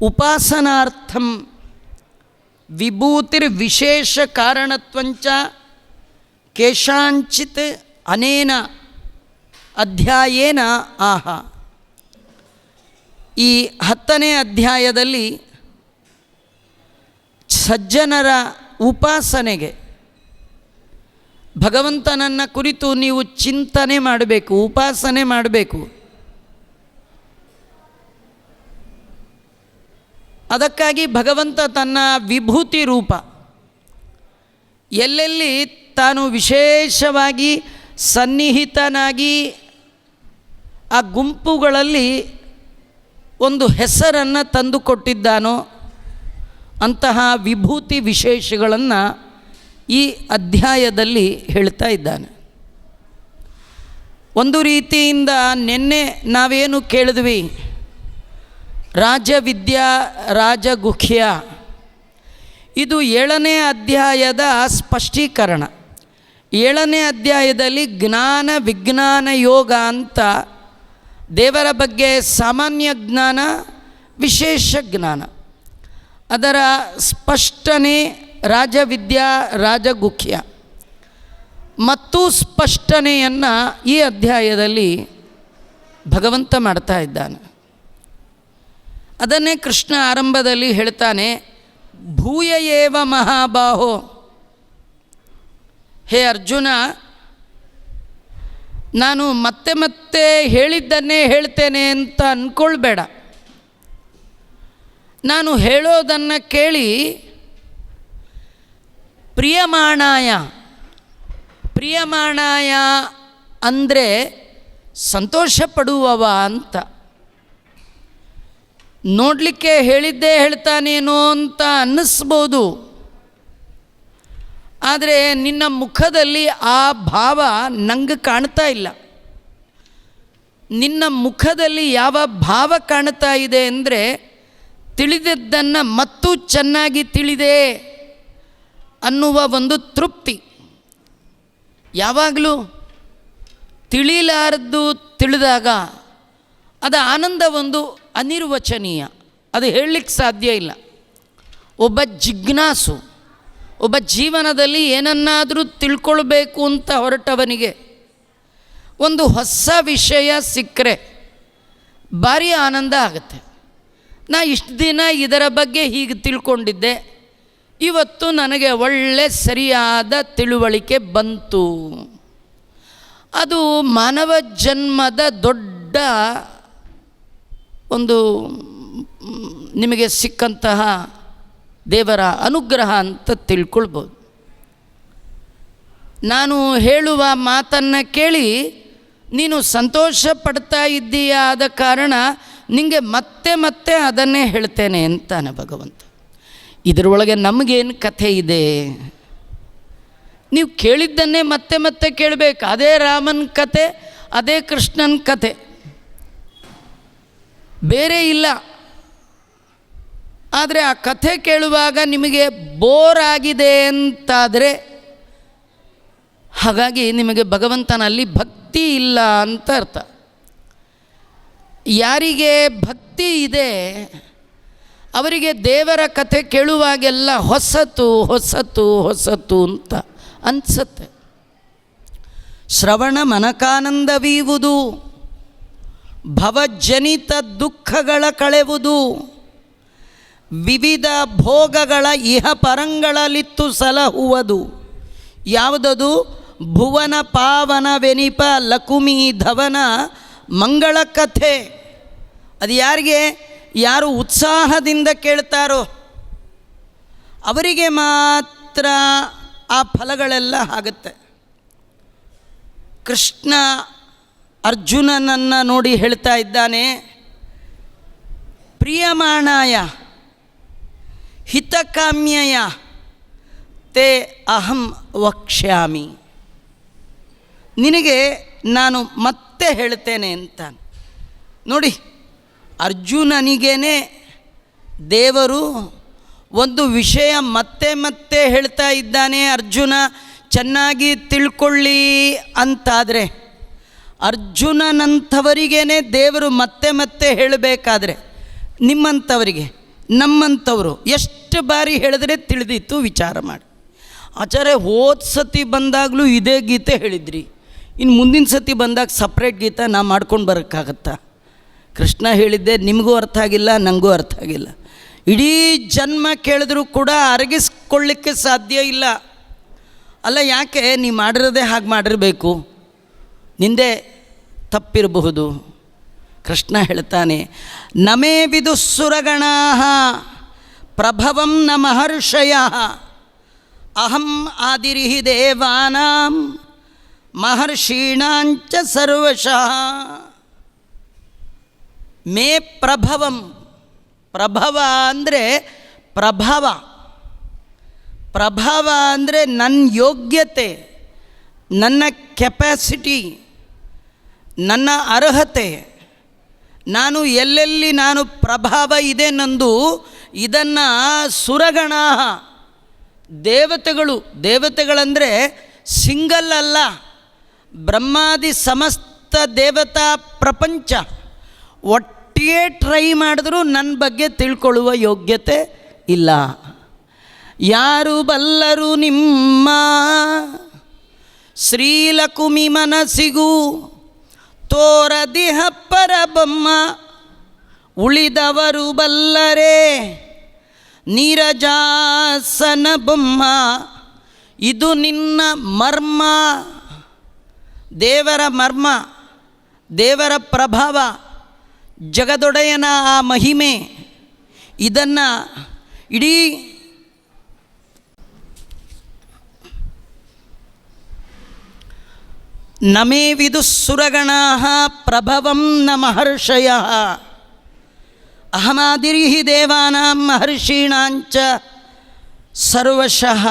ಉಪಾಸನಾರ್ಥಂ ವಿಭೂತಿರ್ವಿಶೇಷ ಕಾರಣತ್ವಂಚ ಕೇಶಾಂಚಿತ್ ಅನೇನ ಅಧ್ಯಾಯೇನ ಆಹ. ಈ ಹತ್ತನೇ ಅಧ್ಯಾಯದಲ್ಲಿ ಸಜ್ಜನರ ಉಪಾಸನೆಗೆ ಭಗವಂತನನ್ನು ಕುರಿತು ನೀವು ಚಿಂತನೆ ಮಾಡಬೇಕು, ಉಪಾಸನೆ ಮಾಡಬೇಕು. ಅದಕ್ಕಾಗಿ ಭಗವಂತ ತನ್ನ ವಿಭೂತಿ ರೂಪ ಎಲ್ಲೆಲ್ಲಿ ತಾನು ವಿಶೇಷವಾಗಿ ಸನ್ನಿಹಿತನಾಗಿ ಆ ಗುಂಪುಗಳಲ್ಲಿ ಒಂದು ಹೆಸರನ್ನು ತಂದುಕೊಟ್ಟಿದ್ದಾನೋ ಅಂತಹ ವಿಭೂತಿ ವಿಶೇಷಗಳನ್ನು ಈ ಅಧ್ಯಾಯದಲ್ಲಿ ಹೇಳ್ತಾ ಇದ್ದಾನೆ. ಒಂದು ರೀತಿಯಿಂದ ನಿನ್ನೆ ನಾವೇನು ಕೇಳಿದ್ವಿ? ರಾಜವಿದ್ಯಾ ರಾಜಗುಖ್ಯ ಇದು ಏಳನೇ ಅಧ್ಯಾಯದ ಸ್ಪಷ್ಟೀಕರಣ. ಏಳನೇ ಅಧ್ಯಾಯದಲ್ಲಿ ಜ್ಞಾನ ವಿಜ್ಞಾನ ಯೋಗ ಅಂತ ದೇವರ ಬಗ್ಗೆ ಸಾಮಾನ್ಯ ಜ್ಞಾನ, ವಿಶೇಷ ಜ್ಞಾನ. ಅದರ ಸ್ಪಷ್ಟನೆ ರಾಜವಿದ್ಯಾ ರಾಜಗುಖ್ಯ ಮತ್ತು ಸ್ಪಷ್ಟನೆಯನ್ನು ಈ ಅಧ್ಯಾಯದಲ್ಲಿ ಭಗವಂತ ಮಾಡ್ತಾ ಇದ್ದಾನೆ. ಅದನ್ನೇ ಕೃಷ್ಣ ಆರಂಭದಲ್ಲಿ ಹೇಳ್ತಾನೆ, ಭೂಯ ಏವ ಮಹಾಬಾಹೋ. ಹೇ ಅರ್ಜುನ, ನಾನು ಮತ್ತೆ ಮತ್ತೆ ಹೇಳಿದ್ದನ್ನೇ ಹೇಳ್ತೇನೆ ಅಂತ ಅಂದ್ಕೊಳ್ಬೇಡ ನಾನು ಹೇಳೋದನ್ನು ಕೇಳಿ, ಪ್ರಿಯಮಾಣಾಯ ಪ್ರಿಯಮಾಣಾಯ ಅಂದರೆ ಸಂತೋಷ ಪಡುವವ ಅಂತ. ನೋಡಲಿಕ್ಕೆ ಹೇಳಿದ್ದೇ ಹೇಳ್ತಾನೇನೋ ಅಂತ ಅನ್ನಿಸ್ಬೋದು. ಆದರೆ ನಿನ್ನ ಮುಖದಲ್ಲಿ ಆ ಭಾವ ನಂಗೆ ಕಾಣ್ತಾ ಇಲ್ಲ. ನಿನ್ನ ಮುಖದಲ್ಲಿ ಯಾವ ಭಾವ ಕಾಣ್ತಾ ಇದೆ ಅಂದರೆ ತಿಳಿದದ್ದನ್ನು ಮತ್ತೂ ಚೆನ್ನಾಗಿ ತಿಳಿದೆ ಅನ್ನುವ ಒಂದು ತೃಪ್ತಿ. ಯಾವಾಗಲೂ ತಿಳಿಲಾರದ್ದು ತಿಳಿದಾಗ ಅದು ಆನಂದ ಒಂದು ಅನಿರ್ವಚನೀಯ. ಅದು ಹೇಳಲಿಕ್ಕೆ ಸಾಧ್ಯ ಇಲ್ಲ. ಒಬ್ಬ ಜಿಜ್ಞಾಸು, ಒಬ್ಬ ಜೀವನದಲ್ಲಿ ಏನನ್ನಾದರೂ ತಿಳ್ಕೊಳ್ಬೇಕು ಅಂತ ಹೊರಟವನಿಗೆ ಒಂದು ಹೊಸ ವಿಷಯ ಸಿಕ್ಕರೆ ಭಾರಿ ಆನಂದ ಆಗುತ್ತೆ. ನಾ ಇಷ್ಟು ದಿನ ಇದರ ಬಗ್ಗೆ ಹೀಗೆ ತಿಳ್ಕೊಂಡಿದ್ದೆ. ಇವತ್ತು ನನಗೆ ಒಳ್ಳೆ ಸರಿಯಾದ ತಿಳುವಳಿಕೆ ಬಂತು. ಅದು ಮಾನವ ಜನ್ಮದ ದೊಡ್ಡ ಒಂದು ನಿಮಗೆ ಸಿಕ್ಕಂತಹ ದೇವರ ಅನುಗ್ರಹ ಅಂತ ತಿಳ್ಕೊಳ್ಬೋದು. ನಾನು ಹೇಳುವ ಮಾತನ್ನು ಕೇಳಿ ನೀನು ಸಂತೋಷ ಪಡ್ತಾ ಇದ್ದೀಯ ಆದ ಕಾರಣ ನಿಮಗೆ ಮತ್ತೆ ಮತ್ತೆ ಅದನ್ನೇ ಹೇಳ್ತೇನೆ ಅಂತಾನೆ ಭಗವಂತ. ಇದರೊಳಗೆ ನಮಗೇನು ಕಥೆ ಇದೆ? ನೀವು ಕೇಳಿದ್ದನ್ನೇ ಮತ್ತೆ ಮತ್ತೆ ಕೇಳಬೇಕು. ಅದೇ ರಾಮನ ಕತೆ, ಅದೇ ಕೃಷ್ಣನ ಕತೆ. ಬೇರೆ ಇಲ್ಲ. ಆದರೆ ಆ ಕಥೆ ಕೇಳುವಾಗ ನಿಮಗೆ ಬೋರ್ ಆಗಿದೆ ಅಂತಾದರೆ, ಹಾಗಾಗಿ ನಿಮಗೆ ಭಗವಂತನಲ್ಲಿ ಭಕ್ತಿ ಇಲ್ಲ ಅಂತ ಅರ್ಥ. ಯಾರಿಗೆ ಭಕ್ತಿ ಇದೆ, ಅವರಿಗೆ ದೇವರ ಕಥೆ ಕೇಳುವಾಗೆಲ್ಲ ಹೊಸತು ಹೊಸತು ಹೊಸತು ಅಂತ ಅನಿಸುತ್ತೆ. ಶ್ರವಣ ಮನಕಾನಂದವೀವುದು. ಭವಜನಿತ ದುಃಖಗಳ ಕಳೆವುದು. ವಿವಿಧ ಭೋಗಗಳ ಇಹ ಪರಂಗಳಲಿತ್ತು ಸಲಹುವುದು. ಯಾವುದದು? ಭುವನ ಪಾವನವೆನಿಪ ಲಕುಮಿ ಧವನ ಮಂಗಳ ಕಥೆ. ಅದು ಯಾರಿಗೆ? ಯಾರು ಉತ್ಸಾಹದಿಂದ ಕೇಳ್ತಾರೋ? ಅವರಿಗೆ ಮಾತ್ರ ಆ ಫಲಗಳೆಲ್ಲ ಆಗುತ್ತೆ. ಕೃಷ್ಣ ಅರ್ಜುನನನ್ನು ನೋಡಿ ಹೇಳ್ತಾ ಇದ್ದಾನೆ, ಪ್ರಿಯಮಾಣಾಯ, ಹಿತಕಾಮ್ಯಯ, ತೇ ಅಹಂ ವಕ್ಷ್ಯಾಮಿ. ನಿನಗೆ ನಾನು ಮತ್ತೆ ಹೇಳ್ತೇನೆ ಅಂತ. ನೋಡಿ, ಅರ್ಜುನನಿಗೇನೆ ದೇವರು ಒಂದು ವಿಷಯ ಮತ್ತೆ ಮತ್ತೆ ಹೇಳ್ತಾ ಇದ್ದಾನೆ ಅರ್ಜುನ, ಚೆನ್ನಾಗಿ ತಿಳ್ಕೊಳ್ಳಿ ಅಂತಾದರೆ ಅರ್ಜುನನಂಥವರಿಗೇನೆ ದೇವರು ಮತ್ತೆ ಮತ್ತೆ ಹೇಳಬೇಕಾದ್ರೆ ನಿಮ್ಮಂಥವರಿಗೆ, ನಮ್ಮಂಥವರು ಎಷ್ಟು ಬಾರಿ ಹೇಳಿದ್ರೆ ತಿಳಿದಿತ್ತು ವಿಚಾರ ಮಾಡಿ. ಆಚಾರ್ಯ, ಹೋದ ಸತಿ ಬಂದಾಗಲೂ ಇದೇ ಗೀತೆ ಹೇಳಿದ್ರಿ. ಇನ್ನು ಮುಂದಿನ ಸತಿ ಬಂದಾಗ ಸಪ್ರೇಟ್ ಗೀತೆ ನಾ ಮಾಡ್ಕೊಂಡು ಬರೋಕ್ಕಾಗತ್ತಾ? ಕೃಷ್ಣ ಹೇಳಿದ್ದೆ, ನಿಮಗೂ ಅರ್ಥ ಆಗಿಲ್ಲ ನನಗೂ ಅರ್ಥ ಆಗಿಲ್ಲ. ಇಡೀ ಜನ್ಮ ಕೇಳಿದ್ರೂ ಕೂಡ ಅರಗಿಸ್ಕೊಳ್ಳಿಕ್ಕೆ ಸಾಧ್ಯ ಇಲ್ಲ. ಅಲ್ಲ, ಯಾಕೆ? ನೀವು ಮಾಡಿರೋದೇ ಹಾಗೆ ಮಾಡಿರಬೇಕು. ನಿಂದೆ ತಪ್ಪಿರಬಹುದು. ಕೃಷ್ಣ ಹೇಳ್ತಾನೆ, ನಮೇ ವಿದುಸ್ಸುರಗಣಾ ಪ್ರಭವಂ ನ ಮಹರ್ಷಯ ಅಹಂ ಆದಿರಿಹಿ ದೇವಾನಾಂ, ಮಹರ್ಷೀಣಾಂಚ ಸರ್ವಶಃ. ಮೇ ಪ್ರಭವಂ, ಪ್ರಭವ ಅಂದರೆ ಪ್ರಭವ. ಪ್ರಭಾವ ಅಂದರೆ ನನ್ನ ಯೋಗ್ಯತೆ, ನನ್ನ ಕೆಪ್ಯಾಸಿಟಿ ನನ್ನ ಅರ್ಹತೆ, ನಾನು ಎಲ್ಲೆಲ್ಲಿ ನಾನು ಪ್ರಭಾವ ಇದೆ ನಂದು ಇದನ್ನು ಸುರಗಣ ದೇವತೆಗಳು, ದೇವತೆಗಳಂದರೆ ಸಿಂಗಲ್ ಅಲ್ಲ, ಬ್ರಹ್ಮಾದಿ ಸಮಸ್ತ ದೇವತಾ ಪ್ರಪಂಚ. ಒಟ್ಟಿಗೆ ಟ್ರೈ ಮಾಡಿದ್ರೂ ನನ್ನ ಬಗ್ಗೆ ತಿಳ್ಕೊಳ್ಳುವ ಯೋಗ್ಯತೆ ಇಲ್ಲ. ಯಾರು ಬಲ್ಲರು ನಿಮ್ಮ? ಶ್ರೀಲಕುಮಿ ಮನಸ್ಸಿಗೂ ತೋರದಿಹ ಪರಬೊಮ್ಮ ಉಳಿದವರು ಬಲ್ಲರೆ. ನೀರಜಾಸನ ಬೊಮ್ಮ, ಇದು ನಿನ್ನ ಮರ್ಮ. ದೇವರ ಮರ್ಮ, ದೇವರ ಪ್ರಭಾವ, ಜಗದೊಡೆಯನ ಆ ಮಹಿಮೆ. ಇದನ್ನು ಇಡೀ ನಮೇ ವಿದುಸ್ಸುರಗಣಾ ಪ್ರಭವಂ ನ ಮಹರ್ಷಯ. ಅಹಮಾದಿರಿಹಿ ದೇವಾನಾಂ ಮಹರ್ಷೀಣಾಂಚ ಸರ್ವಶಃ.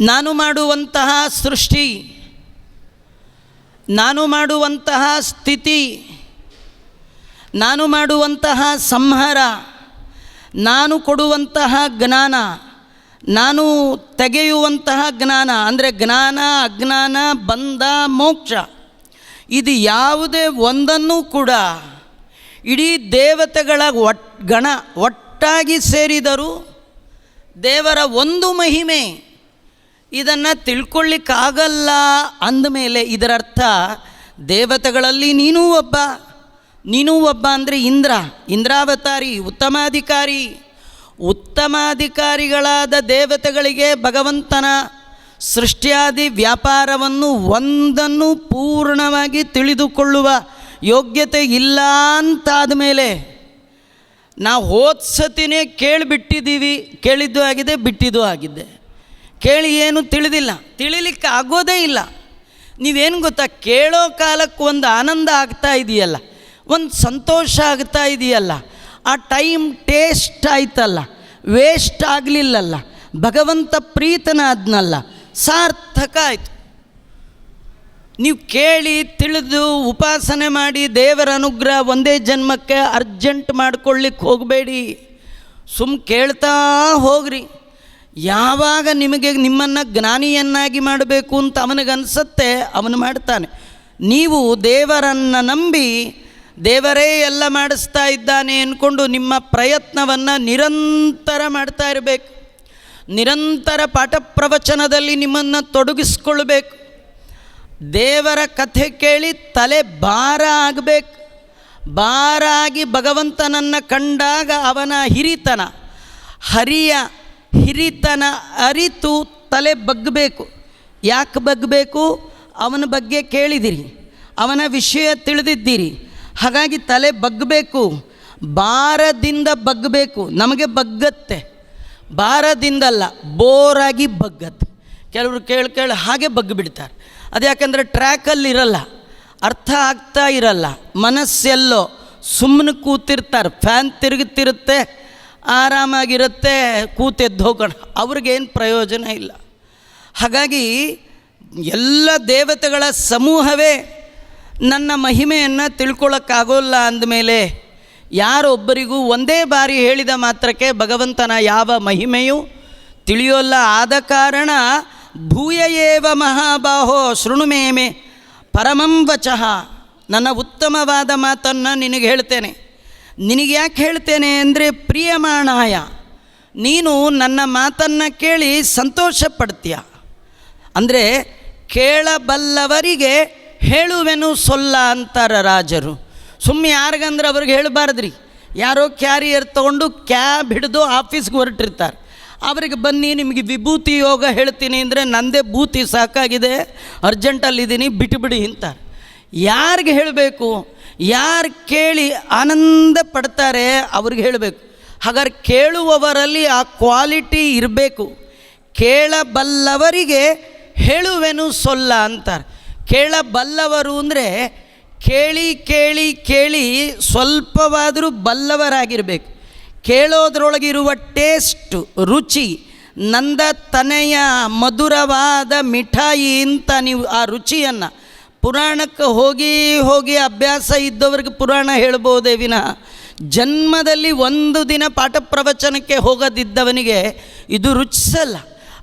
ನಾನು ಮಾಡುವಂತಹ ಸೃಷ್ಟಿ, ನಾನು ಮಾಡುವಂತಹ ಸ್ಥಿತಿ, ನಾನು ಮಾಡುವಂತಹ ಸಂಹಾರ, ನಾನು ಕೊಡುವಂತಹ ಜ್ಞಾನ ನಾನು ತೆಗೆಯುವಂತಹ ಜ್ಞಾನ, ಅಂದರೆ ಜ್ಞಾನ, ಅಜ್ಞಾನ ಬಂಧ ಮೋಕ್ಷ, ಇದು ಯಾವುದೇ ಒಂದನ್ನು ಕೂಡ ಇಡೀ ದೇವತೆಗಳ ಒಟ್, ಗಣ ಒಟ್ಟಾಗಿ ಸೇರಿದರು ದೇವರ ಒಂದು ಮಹಿಮೆ ಇದನ್ನು ತಿಳ್ಕೊಳ್ಳಿಕ್ಕಾಗಲ್ಲ ಅಂದಮೇಲೆ ಇದರರ್ಥ ದೇವತೆಗಳಲ್ಲಿ ನೀನೂ ಒಬ್ಬ ನೀನೂ ಒಬ್ಬ ಅಂದರೆ ಇಂದ್ರ, ಇಂದ್ರಾವತಾರಿ, ಉತ್ತಮಾಧಿಕಾರಿ ಉತ್ತಮಾಧಿಕಾರಿಗಳಾದ ದೇವತೆಗಳಿಗೆ ಭಗವಂತನ ಸೃಷ್ಟಿಯಾದಿ ವ್ಯಾಪಾರವನ್ನು ಒಂದನ್ನು ಪೂರ್ಣವಾಗಿ ತಿಳಿದುಕೊಳ್ಳುವ ಯೋಗ್ಯತೆ ಇಲ್ಲ ಅಂತಾದ ಮೇಲೆ ನಾವು ಹೋದ ಸತಿನೇ ಕೇಳಿಬಿಟ್ಟಿದ್ದೀವಿ, ಕೇಳಿದ್ದು ಆಗಿದೆ, ಬಿಟ್ಟಿದ್ದು ಆಗಿದೆ. ಕೇಳಿ ಏನು ತಿಳಿದಿಲ್ಲ. ತಿಳಿಲಿಕ್ಕೆ ಆಗೋದೇ ಇಲ್ಲ. ನೀವೇನು ಗೊತ್ತಾ, ಕೇಳೋ ಕಾಲಕ್ಕೆ ಒಂದು ಆನಂದ ಆಗ್ತಾ ಇದೆಯಲ್ಲ. ಒಂದು ಸಂತೋಷ ಆಗ್ತಾ ಇದೆಯಲ್ಲ. ಆ ಟೈಮ್ ಟೇಸ್ಟ್ ಆಯ್ತಲ್ಲ, ವೇಸ್ಟ್ ಆಗಲಿಲ್ಲಲ್ಲ, ಭಗವಂತ ಪ್ರೀತನ ಪ್ರೀತನಾದ್ನಲ್ಲ, ಸಾರ್ಥಕ ಆಯಿತು. ನೀವು ಕೇಳಿ, ತಿಳಿದು, ಉಪಾಸನೆ ಮಾಡಿ, ದೇವರ ಅನುಗ್ರಹ ಒಂದೇ ಜನ್ಮಕ್ಕೆ ಅರ್ಜೆಂಟ್ ಮಾಡ್ಕೊಳ್ಳಿಕ್ಕೆ ಹೋಗಬೇಡಿ. ಸುಮ್ಮ ಕೇಳ್ತಾ ಹೋಗ್ರಿ. ಯಾವಾಗ ನಿಮಗೆ ನಿಮ್ಮನ್ನು ಜ್ಞಾನಿಯನ್ನಾಗಿ ಮಾಡಬೇಕು ಅಂತ ಅವನಿಗನ್ಸತ್ತೆ, ಅವನು ಮಾಡ್ತಾನೆ. ನೀವು ದೇವರನ್ನು ನಂಬಿ ದೇವರೇ, ಎಲ್ಲ ಮಾಡಿಸ್ತಾ ಇದ್ದಾನೆ ಅಂದ್ಕೊಂಡು ನಿಮ್ಮ ಪ್ರಯತ್ನವನ್ನು ನಿರಂತರ ಮಾಡ್ತಾ ಇರಬೇಕು. ನಿರಂತರ ಪಾಠ ಪ್ರವಚನದಲ್ಲಿ ನಿಮ್ಮನ್ನು ತೊಡಗಿಸ್ಕೊಳ್ಬೇಕು. ದೇವರ ಕಥೆ ಕೇಳಿ ತಲೆ ಭಾರ ಆಗಬೇಕು. ಭಾರ ಆಗಿ ಭಗವಂತನನ್ನು ಕಂಡಾಗ ಅವನ ಹಿರಿತನ, ಹರಿಯ ಹಿರಿತನ ಅರಿತು ತಲೆ ಬಗ್ಗಬೇಕು ಯಾಕೆ ಬಗ್ಗಬೇಕು ಅವನ ಬಗ್ಗೆ ಕೇಳಿದಿರಿ. ಅವನ ವಿಷಯ ತಿಳಿದಿದ್ದೀರಿ. ಹಾಗಾಗಿ ತಲೆ ಬಗ್ಗಬೇಕು. ಭಾರದಿಂದ ಬಗ್ಗಬೇಕು. ನಮಗೆ ಬಗ್ಗತ್ತೆ. ಭಾರದಿಂದಲ್ಲ, ಬೋರಾಗಿ ಬಗ್ಗತ್ತೆ. ಕೆಲವರು ಕೇಳಿ ಕೇಳಿ ಹಾಗೆ ಬಗ್ಗಿಬಿಡ್ತಾರೆ. ಅದು ಯಾಕಂದರೆ ಟ್ರ್ಯಾಕಲ್ಲಿರಲ್ಲ ಅರ್ಥ ಆಗ್ತಾ ಇರಲ್ಲ. ಮನಸ್ಸೆಲ್ಲೋ ಸುಮ್ಮನೆ ಕೂತಿರ್ತಾರೆ. ಫ್ಯಾನ್ ತಿರುಗುತ್ತಿರುತ್ತೆ ಆರಾಮಾಗಿರುತ್ತೆ, ಕೂತೆದ್ದು ಹೋಗೋಣ. ಅವ್ರಿಗೇನು ಪ್ರಯೋಜನ ಇಲ್ಲ. ಹಾಗಾಗಿ ಎಲ್ಲ ದೇವತೆಗಳ ಸಮೂಹವೇ ನನ್ನ ಮಹಿಮೆಯನ್ನು ತಿಳ್ಕೊಳ್ಳೋಕ್ಕಾಗೋಲ್ಲ ಅಂದಮೇಲೆ ಯಾರೊಬ್ಬರಿಗೂ ಒಂದೇ ಬಾರಿ ಹೇಳಿದ ಮಾತ್ರಕ್ಕೆ ಭಗವಂತನ ಯಾವ ಮಹಿಮೆಯೂ ತಿಳಿಯೋಲ್ಲ. ಆದ ಕಾರಣ ಭೂಯೇವ ಮಹಾಬಾಹೋ ಶೃಣುಮೇಮೆ ಪರಮಂ ವಚಃ. ನನ್ನ ಉತ್ತಮವಾದ ಮಾತನ್ನು ನಿನಗೆ ಹೇಳ್ತೇನೆ. ನಿನಗೆ ಯಾಕೆ ಹೇಳ್ತೇನೆ ಅಂದರೆ ಪ್ರಿಯಮಾಣಾಯ, ನೀನು ನನ್ನ ಮಾತನ್ನು ಕೇಳಿ ಸಂತೋಷ ಪಡ್ತೀಯ. ಅಂದರೆ ಕೇಳಬಲ್ಲವರಿಗೆ ಹೇಳುವೆನು ಸೊಲ್ಲ ಅಂತಾರ ರಾಜರು. ಸುಮ್ಮನೆ ಯಾರಿಗಂದ್ರೆ ಅವ್ರಿಗೆ ಹೇಳಬಾರ್ದ್ರಿ. ಯಾರೋ ಕ್ಯಾರಿಯರ್ ತೊಗೊಂಡು ಕ್ಯಾಬ್ ಹಿಡಿದು ಆಫೀಸ್ಗೆ ಹೊರಟಿರ್ತಾರೆ. ಅವರಿಗೆ ಬನ್ನಿ, ನಿಮಗೆ ವಿಭೂತಿ ಯೋಗ ಹೇಳ್ತೀನಿ ಅಂದರೆ ನಂದೇ ಭೂತಿ ಸಾಕಾಗಿದೆ ಅರ್ಜೆಂಟಲ್ಲಿದ್ದೀನಿ ಬಿಟ್ಟುಬಿಡಿ ಅಂತಾರೆ ಯಾರಿಗೆ ಹೇಳಬೇಕು? ಯಾರು ಕೇಳಿ ಆನಂದ ಪಡ್ತಾರೆ ಅವ್ರಿಗೆ ಹೇಳಬೇಕು. ಹಾಗಾದ್ರೆ ಕೇಳುವವರಲ್ಲಿ ಆ ಕ್ವಾಲಿಟಿ ಇರಬೇಕು. ಕೇಳಬಲ್ಲವರಿಗೆ ಹೇಳುವೆನು ಸೊಲ್ಲ ಅಂತಾರೆ. ಕೇಳಬಲ್ಲವರು ಅಂದರೆ ಕೇಳಿ ಕೇಳಿ ಕೇಳಿ ಸ್ವಲ್ಪವಾದರೂ ಬಲ್ಲವರಾಗಿರಬೇಕು. ಕೇಳೋದ್ರೊಳಗಿರುವ ಟೇಸ್ಟು, ರುಚಿ, ನಂದ ತನೆಯ ಮಧುರವಾದ ಮಿಠಾಯಿ ಅಂತ ನೀವು ಆ ರುಚಿಯನ್ನು. ಪುರಾಣಕ್ಕೆ ಹೋಗಿ ಹೋಗಿ ಅಭ್ಯಾಸ ಇದ್ದವ್ರಿಗೆ ಪುರಾಣ ಹೇಳ್ಬೋದೇ ವಿನಃ. ಜನ್ಮದಲ್ಲಿ ಒಂದು ದಿನ ಪಾಠ ಪ್ರವಚನಕ್ಕೆ ಹೋಗದಿದ್ದವನಿಗೆ ಇದು ರುಚಿಸಲ್ಲ.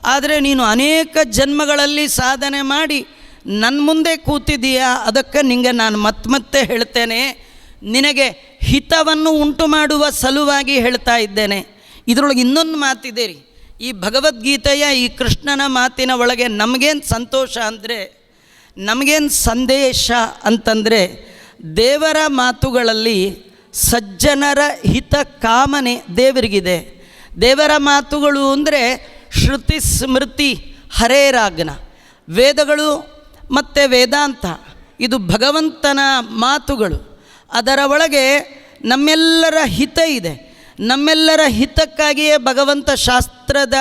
ಆದರೆ ನೀನು ಅನೇಕ ಜನ್ಮಗಳಲ್ಲಿ ಸಾಧನೆ ಮಾಡಿ ನನ್ನ ಮುಂದೆ ಕೂತಿದೀಯಾ? ಅದಕ್ಕೆ ನಿಂಗೆ ನಾನು ಮತ್ತೆ ಹೇಳ್ತೇನೆ. ನಿನಗೆ ಹಿತವನ್ನು ಉಂಟು ಮಾಡುವ ಸಲುವಾಗಿ ಹೇಳ್ತಾ ಇದ್ದೇನೆ. ಇದರೊಳಗೆ ಇನ್ನೊಂದು ಮಾತಿದೆ ರೀ. ಈ ಭಗವದ್ಗೀತೆಯ ಈ ಕೃಷ್ಣನ ಮಾತಿನ ಒಳಗೆ ನಮಗೇನು ಸಂತೋಷ ಅಂದರೆ, ನಮಗೇನು ಸಂದೇಶ ಅಂತಂದರೆ, ದೇವರ ಮಾತುಗಳಲ್ಲಿ ಸಜ್ಜನರ ಹಿತ ಕಾಮನೆ ದೇವರಿಗಿದೆ. ದೇವರ ಮಾತುಗಳು ಅಂದರೆ ಶ್ರುತಿ ಸ್ಮೃತಿ ಹರೇರಾಗ್ನ ವೇದಗಳು ಮತ್ತು ವೇದಾಂತ. ಇದು ಭಗವಂತನ ಮಾತುಗಳು. ಅದರ ಒಳಗೆ ನಮ್ಮೆಲ್ಲರ ಹಿತ ಇದೆ. ನಮ್ಮೆಲ್ಲರ ಹಿತಕ್ಕಾಗಿಯೇ ಭಗವಂತ ಶಾಸ್ತ್ರದ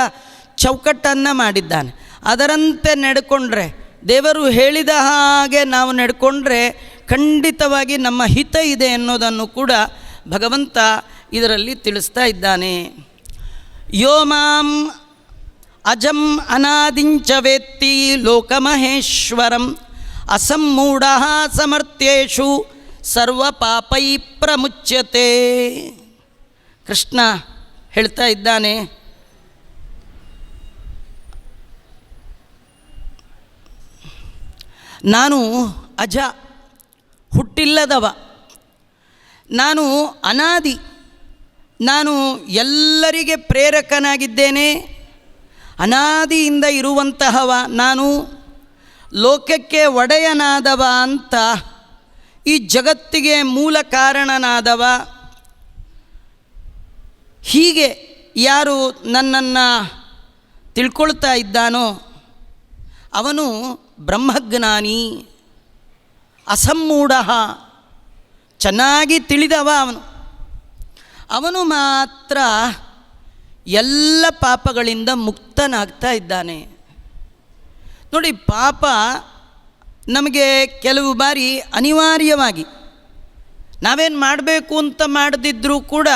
ಚೌಕಟ್ಟನ್ನು ಮಾಡಿದ್ದಾನೆ. ಅದರಂತೆ ನಡ್ಕೊಂಡ್ರೆ, ದೇವರು ಹೇಳಿದ ಹಾಗೆ ನಾವು ನಡ್ಕೊಂಡ್ರೆ ಖಂಡಿತವಾಗಿ ನಮ್ಮ ಹಿತ ಇದೆ ಅನ್ನೋದನ್ನು ಕೂಡ ಭಗವಂತ ಇದರಲ್ಲಿ ತಿಳಿಸ್ತಾ ಇದ್ದಾನೆ. ಯೋ ಮಾಂ ಅಜಂ ಅನಾದಿಂಚ ವೇತ್ತಿ ಲೋಕಮಹೇಶ್ವರಂ ಅಸಮ್ಮೂಢ ಸಮರ್ಥ್ಯೇಷು ಸರ್ವ ಪಾಪೈ ಪ್ರಮುಚ್ಯತೆ. ಕೃಷ್ಣ ಹೇಳ್ತಾ ಇದ್ದಾನೆ, ನಾನು ಅಜ, ಹುಟ್ಟಿಲ್ಲದವ. ನಾನು ಅನಾದಿ. ನಾನು ಎಲ್ಲರಿಗೆ ಪ್ರೇರಕನಾಗಿದ್ದೇನೆ. ಅನಾದಿಯಿಂದ ಇರುವಂತಹವ, ನಾನು ಲೋಕಕ್ಕೆ ಒಡೆಯನಾದವ ಅಂತ ಈ ಜಗತ್ತಿಗೆ ಮೂಲ ಕಾರಣನಾದವ. ಹೀಗೆ ಯಾರು ನನ್ನನ್ನು ತಿಳ್ಕೊಳ್ತಾ ಇದ್ದಾನೋ, ಅವನು ಬ್ರಹ್ಮಜ್ಞಾನಿ, ಅಸಮ್ಮೂಢ, ಚೆನ್ನಾಗಿ ತಿಳಿದವ ಅವನು. ಅವನು ಮಾತ್ರ ಎಲ್ಲ ಪಾಪಗಳಿಂದ ಮುಕ್ತನಾಗ್ತಾ ಇದ್ದಾನೆ. ನೋಡಿ, ಪಾಪ ನಮಗೆ ಕೆಲವು ಬಾರಿ ಅನಿವಾರ್ಯವಾಗಿ ನಾವೇನು ಮಾಡಬೇಕು ಅಂತ ಮಾಡದಿದ್ದರೂ ಕೂಡ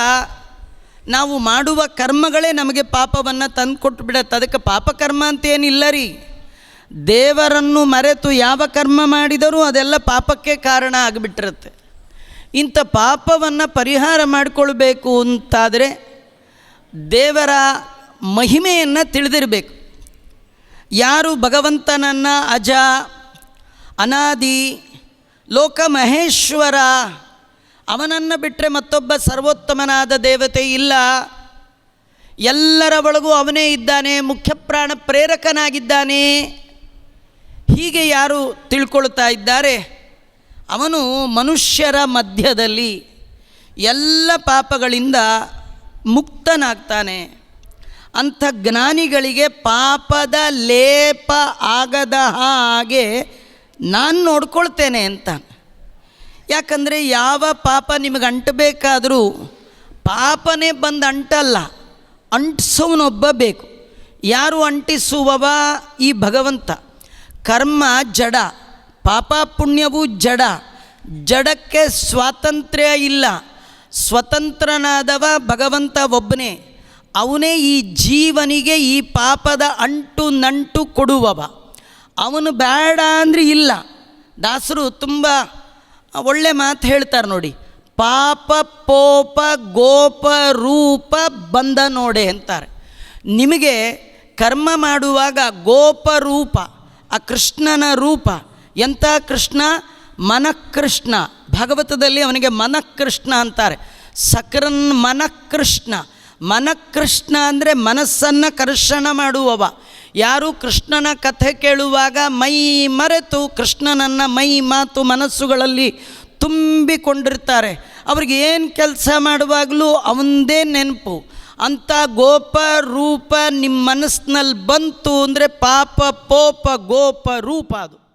ನಾವು ಮಾಡುವ ಕರ್ಮಗಳೇ ನಮಗೆ ಪಾಪವನ್ನು ತಂದು ಕೊಟ್ಟು ಬಿಡತ್ತೆ ಅದಕ್ಕೆ ಪಾಪಕರ್ಮ ಅಂತೇನಿಲ್ಲ ರೀ. ದೇವರನ್ನು ಮರೆತು ಯಾವ ಕರ್ಮ ಮಾಡಿದರೂ ಅದೆಲ್ಲ ಪಾಪಕ್ಕೆ ಕಾರಣ ಆಗಿಬಿಟ್ಟಿರುತ್ತೆ. ಇಂಥ ಪಾಪವನ್ನು ಪರಿಹಾರ ಮಾಡಿಕೊಳ್ಬೇಕು ಅಂತಾದರೆ ದೇವರ ಮಹಿಮೆಯನ್ನು ತಿಳಿದಿರಬೇಕು. ಯಾರು ಭಗವಂತನನ್ನು ಅಜ, ಅನಾದಿ ಲೋಕ ಮಹೇಶ್ವರ ಅವನನ್ನು ಬಿಟ್ಟರೆ ಮತ್ತೊಬ್ಬ ಸರ್ವೋತ್ತಮನಾದ ದೇವತೆ ಇಲ್ಲ. ಎಲ್ಲರ ಒಳಗೂ ಅವನೇ ಇದ್ದಾನೆ, ಮುಖ್ಯ ಪ್ರಾಣ ಪ್ರೇರಕನಾಗಿದ್ದಾನೆ. ಹೀಗೆ ಯಾರು ತಿಳ್ಕೊಳ್ತಾ ಇದ್ದಾರೆ? ಅವನು ಮನುಷ್ಯರ ಮಧ್ಯದಲ್ಲಿ ಎಲ್ಲ ಪಾಪಗಳಿಂದ ಮುಕ್ತನಾಗ್ತಾನೆ. ಅಂಥ ಜ್ಞಾನಿಗಳಿಗೆ ಪಾಪದ ಲೇಪ ಆಗದ ಹಾಗೆ ನಾನು ನೋಡ್ಕೊಳ್ತೇನೆ ಅಂತ. ಯಾಕಂದರೆ ಯಾವ ಪಾಪ ನಿಮಗೆ ಅಂಟಬೇಕಾದರೂ ಪಾಪನೇ ಬಂದು ಅಂಟಲ್ಲ, ಅಂಟಿಸೋನೊಬ್ಬ ಬೇಕು. ಯಾರು ಅಂಟಿಸುವವ? ಈ ಭಗವಂತ. ಕರ್ಮ ಜಡ, ಪಾಪ ಪುಣ್ಯವು ಜಡ. ಜಡಕ್ಕೆ ಸ್ವಾತಂತ್ರ್ಯ ಇಲ್ಲ. ಸ್ವತಂತ್ರನಾದವ ಭಗವಂತ ಒಬ್ಬನೇ. ಅವನೇ ಈ ಜೀವನಿಗೆ ಈ ಪಾಪದ ಅಂಟು ನಂಟು ಕೊಡುವವ. ಅವನು ಬೇಡ ಅಂದರೆ ಇಲ್ಲ. ದಾಸರು ತುಂಬ ಒಳ್ಳೆ ಮಾತು ಹೇಳ್ತಾರೆ ನೋಡಿ. ಪಾಪ, ಪೋಪ, ಗೋಪ, ರೂಪ ಬಂದ ನೋಡೆ ಅಂತಾರೆ. ನಿಮಗೆ ಕರ್ಮ ಮಾಡುವಾಗ ಗೋಪ, ರೂಪ, ಆ ಕೃಷ್ಣನ ರೂಪ. ಎಂಥ ಕೃಷ್ಣ? ಮನಃಕೃಷ್ಣ. ಭಗವತದಲ್ಲಿ ಅವನಿಗೆ ಮನಕೃಷ್ಣ ಅಂತಾರೆ. ಸಕರನ್ ಮನಕೃಷ್ಣ. ಮನಕೃಷ್ಣ ಅಂದರೆ ಮನಸ್ಸನ್ನು ಕರ್ಷಣ ಮಾಡುವವ. ಯಾರು ಕೃಷ್ಣನ ಕಥೆ ಕೇಳುವಾಗ ಮೈ ಮರೆತು ಕೃಷ್ಣನನ್ನು ಮೈ ಮಾತು ಮನಸ್ಸುಗಳಲ್ಲಿ ತುಂಬಿಕೊಂಡಿರ್ತಾರೆ. ಅವ್ರಿಗೆ ಏನು ಕೆಲಸ ಮಾಡುವಾಗಲೂ ಅವಂದೇ ನೆನಪು. ಅಂಥ ಗೋಪ ರೂಪ ನಿಮ್ಮ ಮನಸ್ಸಿನಲ್ಲಿ ಬಂತು ಅಂದರೆ ಪಾಪ, ಪೋಪ, ಗೋಪ, ರೂಪ ಅದು.